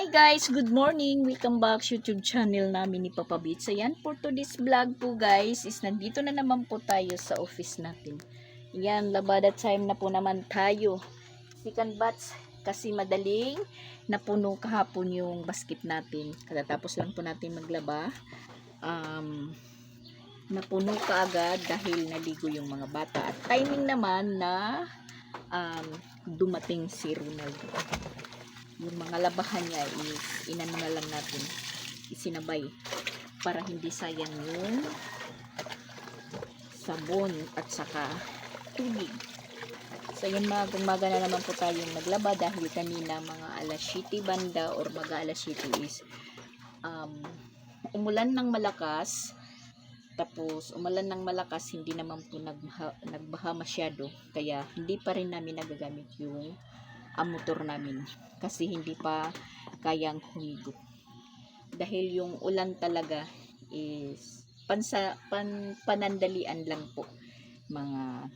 Hi guys, good morning. Welcome back sa YouTube channel namin ni Papa Beats. Ayan, for today's vlog po guys, is nandito na naman po tayo sa office natin. Ayan, labada time na po naman tayo. Second batch kasi madaling napuno kahapon yung basket natin. Katatapos lang po natin maglaba. Um, napuno kaagad dahil naligo yung mga bata. At timing naman na um, dumating si Ronaldo yung mga labahan niya is inano na lang natin isinabay para hindi sayang yung sabon at saka tubig. So yun mga gumaga na naman po tayong naglaba dahil kanina mga alas 7 banda or mga alas 7 is um, umulan ng malakas. Tapos umulan ng malakas hindi naman po nagbaha, nagbaha masyado. Kaya hindi pa rin namin nagagamit yung ang motor namin kasi hindi pa kayang humigo. Dahil yung ulan talaga is pansa, pan, panandalian lang po. Mga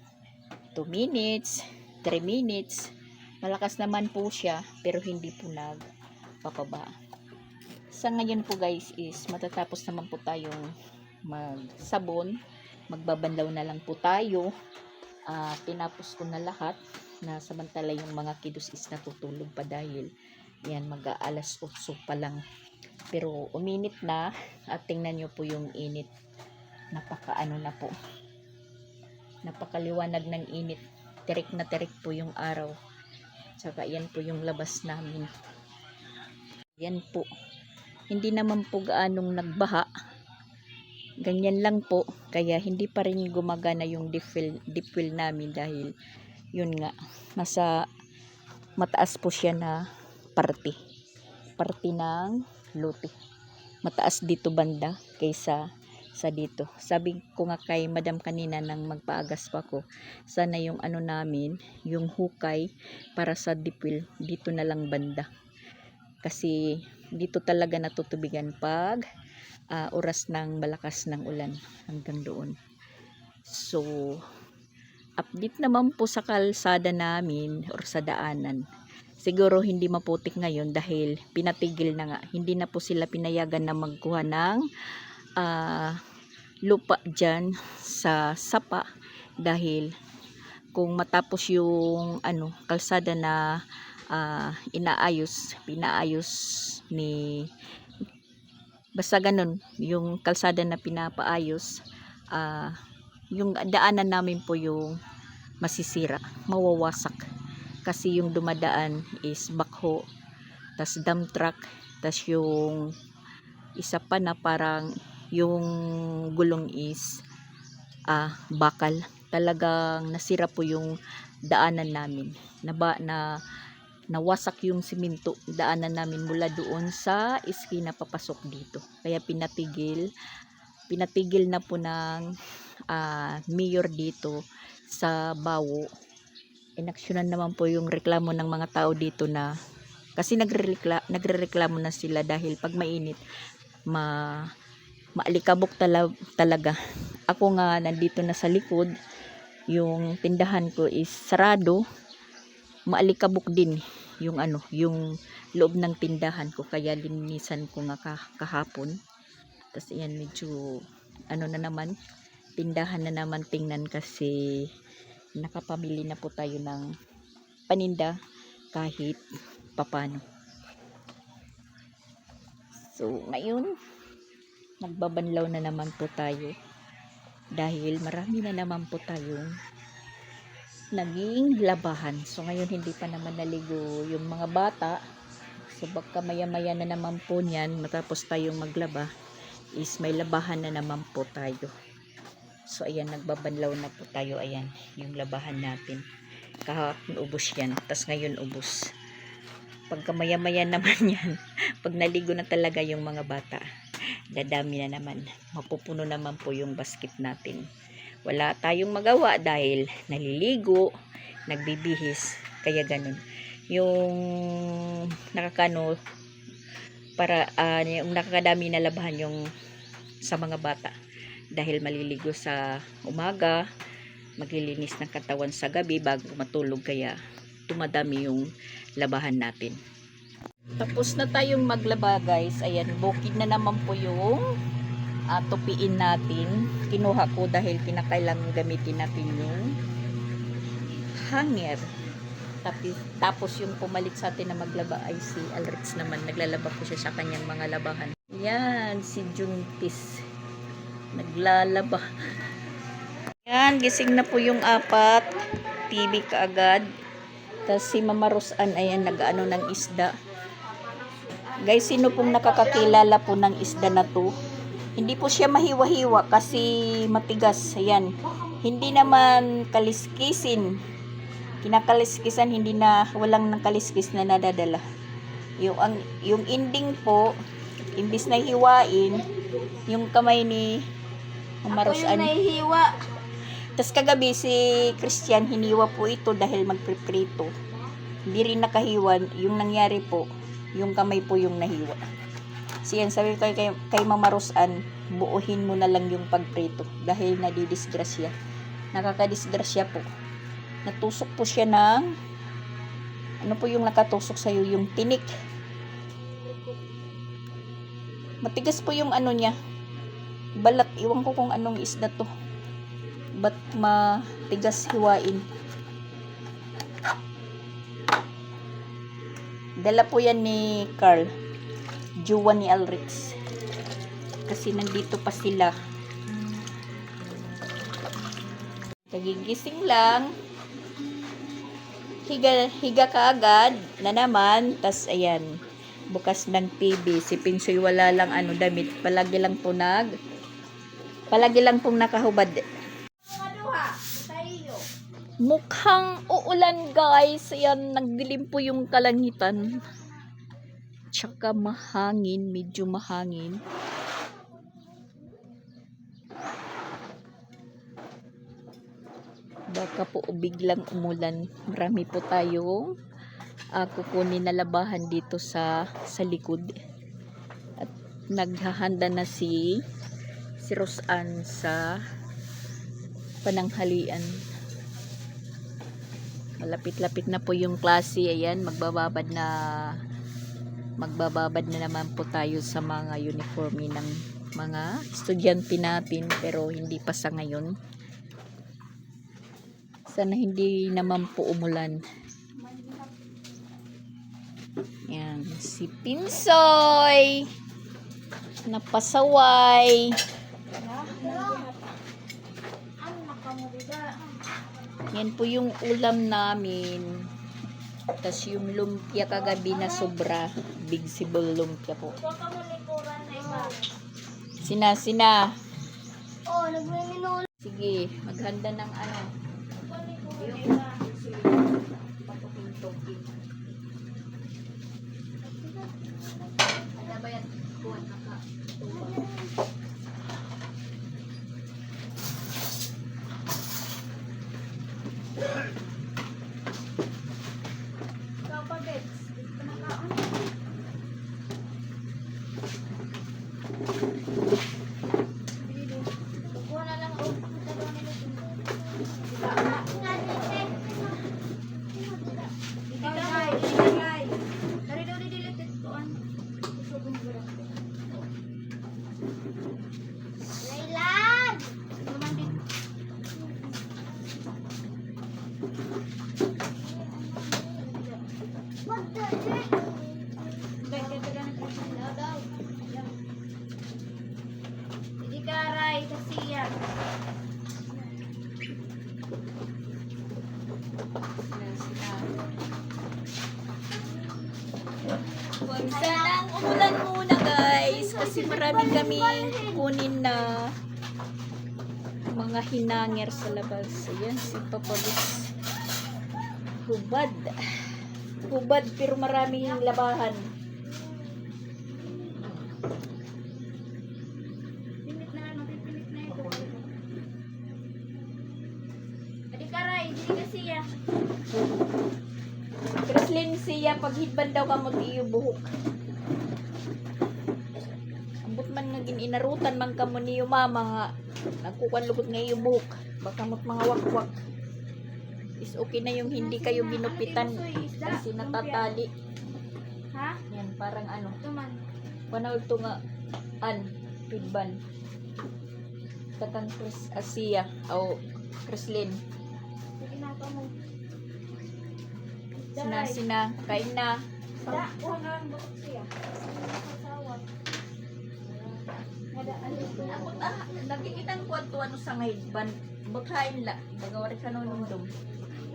2 minutes 3 minutes malakas naman po siya pero hindi po nagpapaba. Sa ngayon po guys is matatapos naman po tayong magsabon. Magbabanlaw na lang po tayo. Uh, tinapos ko na lahat na samantala yung mga kiddos is natutulog pa dahil yan mag alas 8 pa lang. Pero uminit na at tingnan nyo po yung init. Napaka ano na po. Napakaliwanag ng init. Tirik na tirik po yung araw. Saka yan po yung labas namin. Yan po. Hindi naman po gaanong nagbaha. Ganyan lang po. Kaya hindi pa rin gumagana yung deep well, deep well namin dahil yun nga nasa mataas po siya na parte parte ng lote mataas dito banda kaysa sa dito. Sabi ko nga kay madam kanina nang magpaagas pa ko sana yung ano namin yung hukay para sa dipil dito na lang banda. Kasi dito talaga natutubigan pag uh, oras ng malakas ng ulan hanggang doon. So update naman po sa kalsada namin or sa daanan. Siguro hindi maputik ngayon dahil pinatigil na nga. Hindi na po sila pinayagan na magkuha ng uh, lupa dyan sa sapa dahil kung matapos yung ano kalsada na uh, inaayos pinaayos ni basta ganun yung kalsada na pinapaayos uh, yung daanan namin po yung masisira mawawasak. Kasi yung dumadaan is backhoe tas dump truck tas yung isa pa na parang yung gulong is ah, bakal. Talagang nasira po yung daanan namin. Na ba na nawasak yung simento daanan namin mula doon sa iskina papasok dito. Kaya pinatigil pinatigil na po ng uh, mayor dito sa Bawo inaksyonan naman po yung reklamo ng mga tao dito na kasi nagre-reklamo nagre na sila dahil pag mainit ma maalikabok tala, talaga ako nga nandito na sa likod yung tindahan ko is sarado maalikabok din yung ano, yung loob ng tindahan ko kaya linisan ko nga kahapon. Tapos yan medyo ano na naman, tindahan na naman tingnan kasi nakapamili na po tayo ng paninda kahit papano. So, ngayon, magbabanlaw na naman po tayo dahil marami na naman po tayong naging labahan. So ngayon hindi pa naman naligo yung mga bata. So baka maya maya na naman po niyan matapos tayong maglaba is may labahan na naman po tayo. So ayan nagbabanlaw na po tayo ayan yung labahan natin. Kahapon ubos yan. Tapos ngayon ubos. Pagka naman yan. Pag naligo na talaga yung mga bata. Dadami na naman. Mapupuno naman po yung basket natin wala tayong magawa dahil naliligo, nagbibihis, kaya ganun. Yung nakakano para uh, yung nakakadami na labahan yung sa mga bata dahil maliligo sa umaga, maglilinis ng katawan sa gabi bago matulog kaya tumadami yung labahan natin. Tapos na tayong maglaba guys. Ayan, bukid na naman po yung ah, tupiin natin. Kinuha ko dahil kinakailangan gamitin natin yung hanger. Tapos, tapos yung pumalit sa atin na maglaba ay si Alrix naman. Naglalaba po siya sa kanyang mga labahan. Yan, si Juntis. Naglalaba. Yan, gising na po yung apat. TV kaagad. Tapos si Mama Rosan, ayan, nag-ano ng isda. Guys, sino pong nakakakilala po ng isda na to? Hindi po siya mahiwa-hiwa kasi matigas. Ayan. Hindi naman kaliskisin. Kinakaliskisan, hindi na, walang kaliskis na nadadala. Yung, ang, yung ending po, imbis na hiwain, yung kamay ni Mama Ako yung nahihiwa. Tapos kagabi si Christian hiniwa po ito dahil magpriprito. Hindi rin nakahiwan. Yung nangyari po, yung kamay po yung nahiwa. Siyan, sabi ko kay, kay, kay Mama Rosan, buuhin mo na lang yung pagprito dahil nadidisgrasya. Nakakadisgrasya po. Natusok po siya ng ano po yung nakatusok sa'yo? Yung tinik. Matigas po yung ano niya. Balat. Iwan ko kung anong isda to ba't matigas hiwain. Dala po yan ni Carl. Juwa ni Alrix. Kasi nandito pa sila. Kagigising lang. Higa, higa ka agad na naman. Tas ayan, bukas ng TV. Si Pinsoy wala lang ano damit. Palagi lang po nag palagi lang pong nakahubad. Mukhang uulan guys. Ayan, nagdilim po yung kalangitan. Tsaka mahangin, medyo mahangin. Baka po biglang umulan. Marami po tayong ah, kukunin na labahan dito sa sa likod. At naghahanda na si si Rosan sa pananghalian. Malapit-lapit na po yung klase. Ayan, magbababad na magbababad na naman po tayo sa mga uniforme ng mga estudyante natin pero hindi pa sa ngayon. Sana hindi naman po umulan. Yan, si Pinsoy. Napasaway. Ang nakamuriga. Yan po yung ulam namin. Tapos yung lumpia kagabi na sobra. Big sibol lumpia po. Sina, sina. Oh, nagmiminul. Sige, maghanda ng ano. Yung. Patukin-tukin. Ano ba yan? Kuwan, naka. Ikaw pa, Bets. Hindi ka nakaon. Dito. Kukuha na lang ako. Dalawa nila dito. Ikaw, Jai. Ikaw, Jai. Dari daw di dilitit koan. Usubong ko lang. Laylan! Naman din. Hindi ka aray kasi yan. Huwag sanang umulan muna guys. Kasi marami kaming kunin na mga hinanger sa labas. Ayan, si Papa Bis. Hubad. Hubad pero maraming labahan. Kreslin siya pag hitban daw ka iyo buhok. Ambot man nga ginarutan man ka mo niyo mama nga. Nagkukan lugot nga iyo buhok. Baka mat mga wakwak. Is okay na yung hindi kayo ginupitan kasi natatali. Ha? Yan. Parang ano. Panaod to nga an pidban. Katang Chris Asia o Chrislyn. Sina sina kain na. Da, kuha nga ang bukot siya. Ako ah, nakikitang kwarto ano sa ngayon. Bakain la. Bagawari ka nung nundong.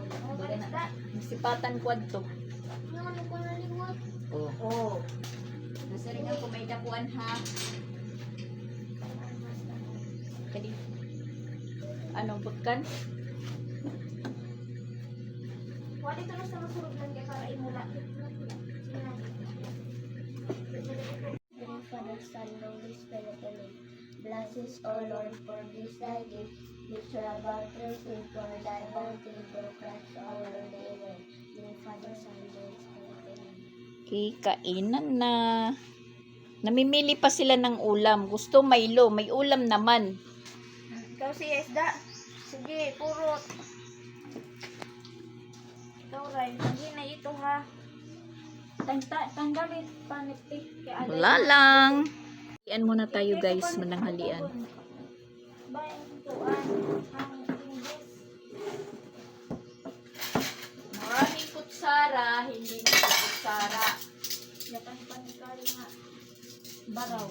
Ano ba? Sipatan kwarto. Ano ko na liwat? Oo. Oh. Nasa rin ako may dapuan ha. Kadi. Anong putkan? Wala dito na sa masurog lang kaya para imula. Father, Son, Holy Spirit, Amen. Bless us, O Lord, for this thy gift, which are about to receive for thy bounty through Christ our Lord. Amen. Dear Father, Son, Holy Spirit, Amen. Kikainan na. Namimili pa sila ng ulam. Gusto Milo, may ulam naman. Ikaw si Esda. Sige, purot. Ikaw, Ray. Hindi na ito, ha. Tang ta tanggalin alay- Wala lang. Halian muna tayo guys, manang halian. Bayan tuan. Ang English. Maraming kutsara, hindi na kutsara. Yakan panikali nga. Baraw.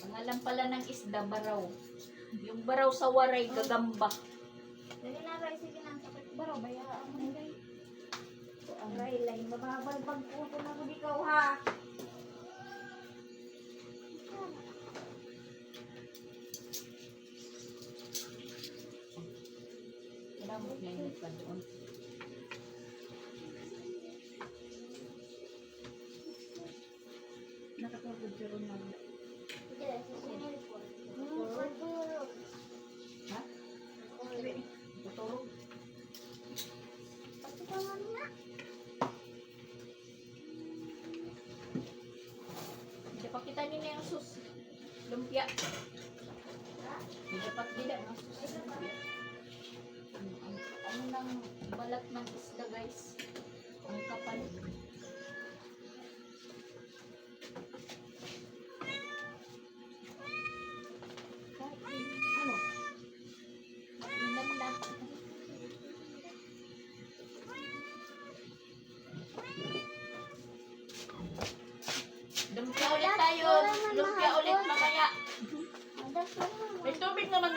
Pangalan pala ng isda, baraw. Yung baraw sa waray, gagamba. Dali na, Ray. Sige na. Sakit baraw. Bayaan mo, Ray. Ray, lain. Mababalbag po ito na ikaw, ha. 我们。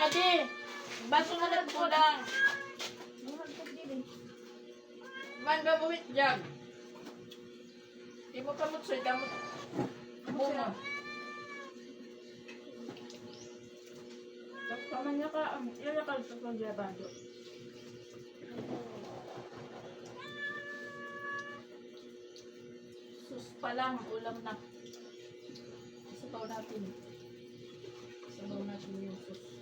Tubig naman nga di. Baso na lang po lang. Murag ko dili. Man babuwit dyan. Di mo kamot soy kamot. Bunga. Kaman niya ka, um, yun ka sa kong diabado. Sus pa lang, ulam na. Sabaw natin. Sabaw natin yung sus.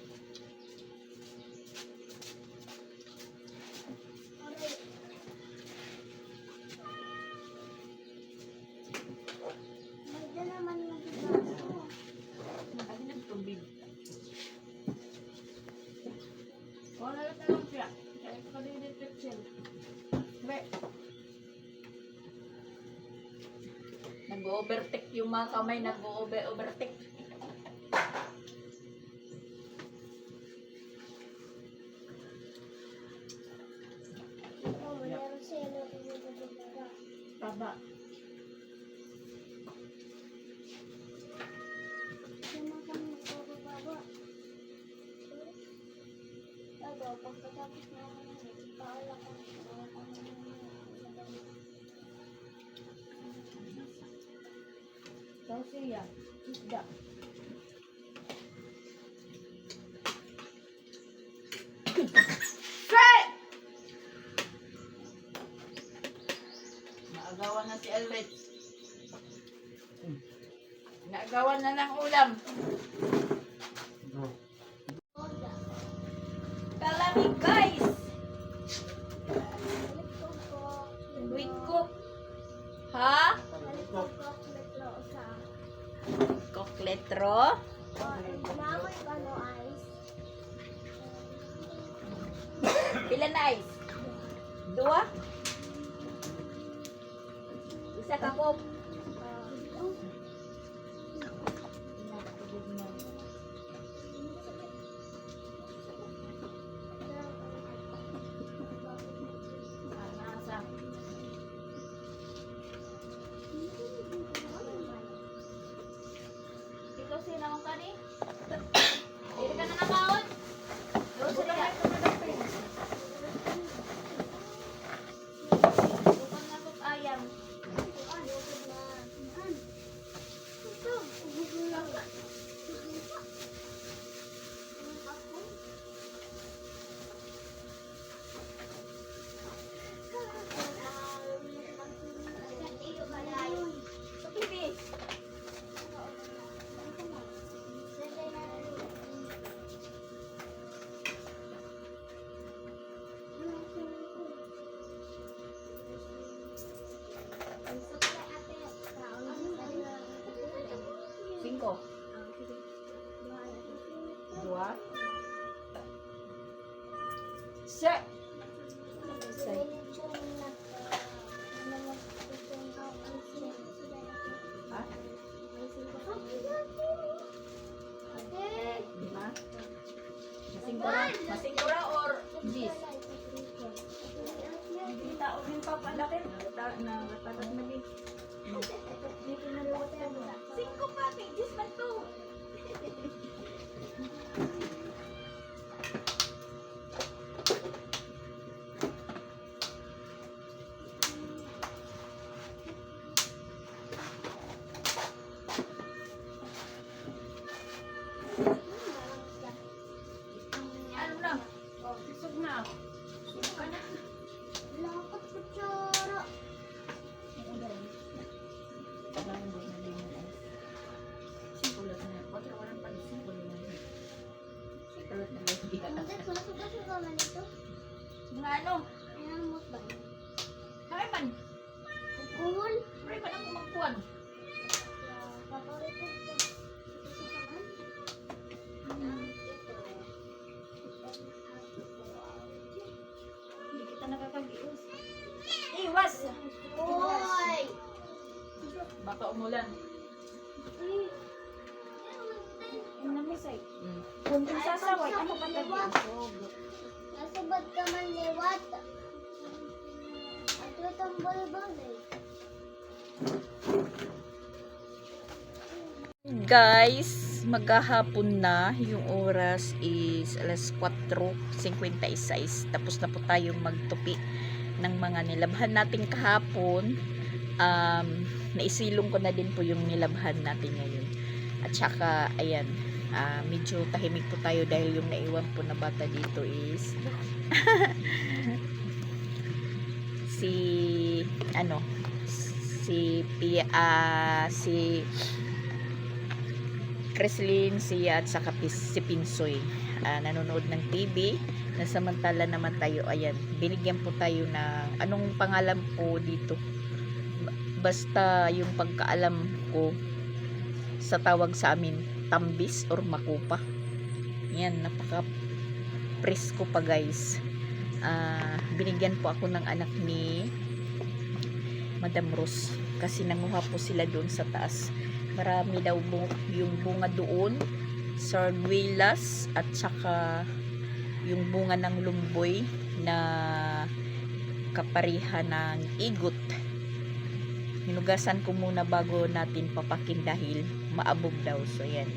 Yung mga kamay, nag-overtake. Ikaw siya. Isda. Naagawan na si Elred. Naagawan na ng ulam. Ice? Pila na ice? Dua? Isa sa kakop. Se. Ha? Ano? Kaya man. Pray man ako magkuhan. Hindi kita nakakagios. Iwas! Baka umulan. Ang namisay. Kung sasaway, ano pa tayo? Guys, maghahapon na. Yung oras is alas 4.56. Tapos na po tayong magtupi ng mga nilabhan natin kahapon. Um, naisilong ko na din po yung nilabhan natin ngayon. At saka, ayan, ah, medyo tahimik po tayo dahil yung naiwan po na bata dito is si ano si Pia ah, si Creslin, siya at saka Pis- si Pinsoy. Ah, nanonood ng TV na samantala naman tayo. Ayan binigyan po tayo ng anong pangalan po dito? Ba- basta yung pagkaalam ko sa tawag sa amin tambis or makupa. Yan napaka presko pa guys. Ah, binigyan po ako ng anak ni Madam Rose kasi nanguha po sila doon sa taas. Marami daw bu- yung bunga doon sarduelas at saka yung bunga ng lumboy na kaparihan ng igot. Hinugasan ko muna bago natin papakin dahil maabog daw. So yan.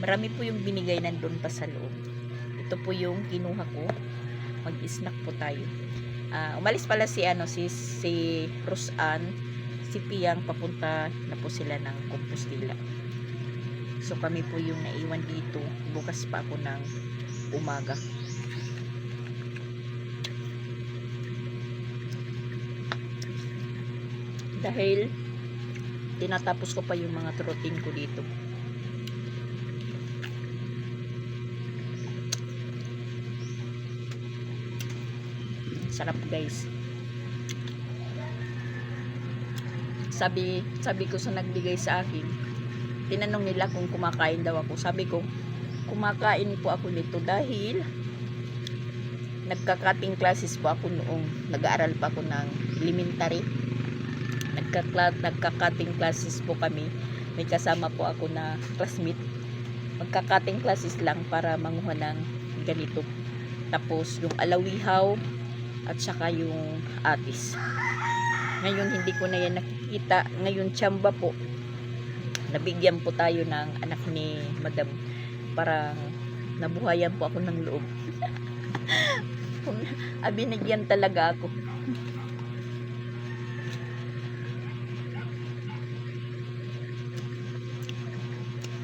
Marami po yung binigay nandun pa sa loob. Ito po yung kinuha ko. Mag-snack po tayo Ah, umalis pala si ano si si Rosan si Piyang papunta na po sila ng Compostela. So kami po yung naiwan dito. Bukas pa ako ng umaga. Dahil tinatapos ko pa yung mga routine ko dito sarap guys sabi sabi ko sa nagbigay sa akin tinanong nila kung kumakain daw ako sabi ko kumakain po ako nito dahil nagka-cutting classes po ako noong nag-aaral pa ako ng elementary nag nagka nagka-cutting classes po kami. May kasama po ako na classmate. Magka-cutting classes lang para manguha ng ganito. Tapos yung alawihaw at saka yung atis. Ngayon hindi ko na yan nakikita. Ngayon tsamba po. Nabigyan po tayo ng anak ni Madam para nabuhayan po ako ng loob. ah, binigyan talaga ako.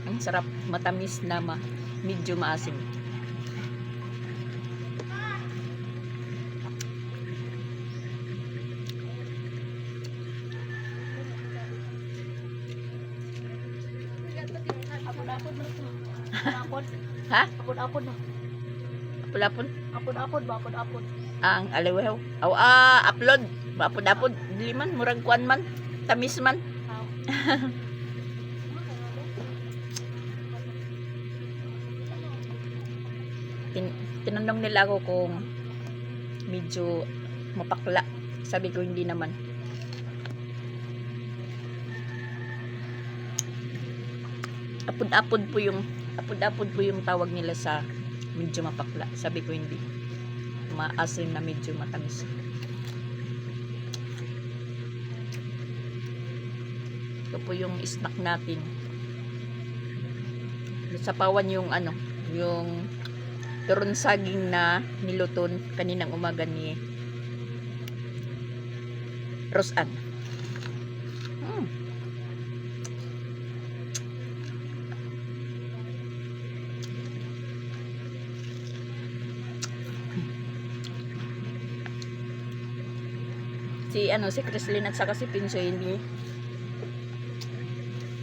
Ang sarap, matamis na ma, medyo maasim. Apod. Ha? Apod-apod na. Pulapon. Apod-apod ba? Apod-apod. Ang aliwew. Aw, ah, upload. Bapod-apod. Diliman, murag kuan man. Tamis man. tin tinanong nila ako kung medyo mapakla. Sabi ko hindi naman. Apod-apod po yung apod-apod po yung tawag nila sa medyo mapakla. Sabi ko hindi. Maasim na medyo matamis. Ito po yung snack natin. Sa pawan yung ano, yung turon saging na niluton kaninang umaga ni Rosan. Ano si Chrislyn at saka si Pinsoy hindi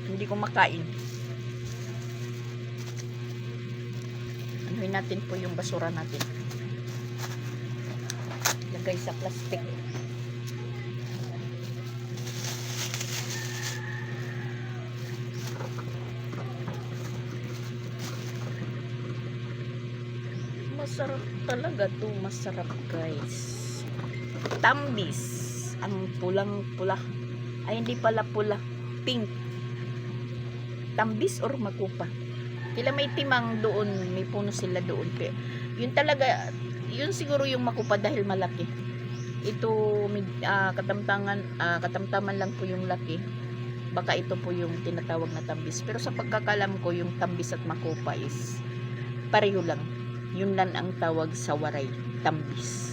hindi kumakain. Anuhin natin po yung basura natin. Lagay sa plastic. Masarap talaga to, masarap guys. Tambis. Ang pulang pula. Ay hindi pala pula. Pink. Tambis or makupa. Kila may timang doon, may puno sila doon. Pero, yun talaga, yun siguro yung makupa dahil malaki. Ito, ah, katamtangan, ah, katamtaman lang po yung laki. Baka ito po yung tinatawag na tambis. Pero sa pagkakalam ko, yung tambis at makupa is pareho lang. Yun lang ang tawag sa waray, tambis.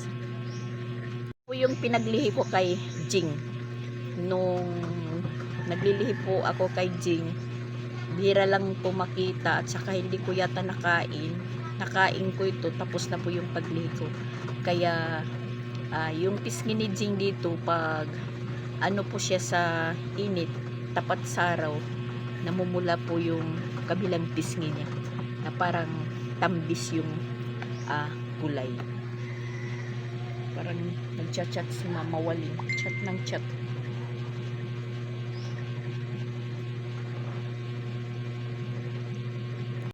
Po yung pinaglihi ko kay Jing. Nung naglilihi po ako kay Jing, bihira lang po makita at saka hindi ko yata nakain. Nakain ko ito tapos na po yung paglihi ko kaya ah, yung pisngi ni Jing dito pag ano po siya sa init tapat sa araw namumula po yung kabilang pisngi niya na parang tambis yung ah, kulay parang nagchat-chat si mama waling chat ng chat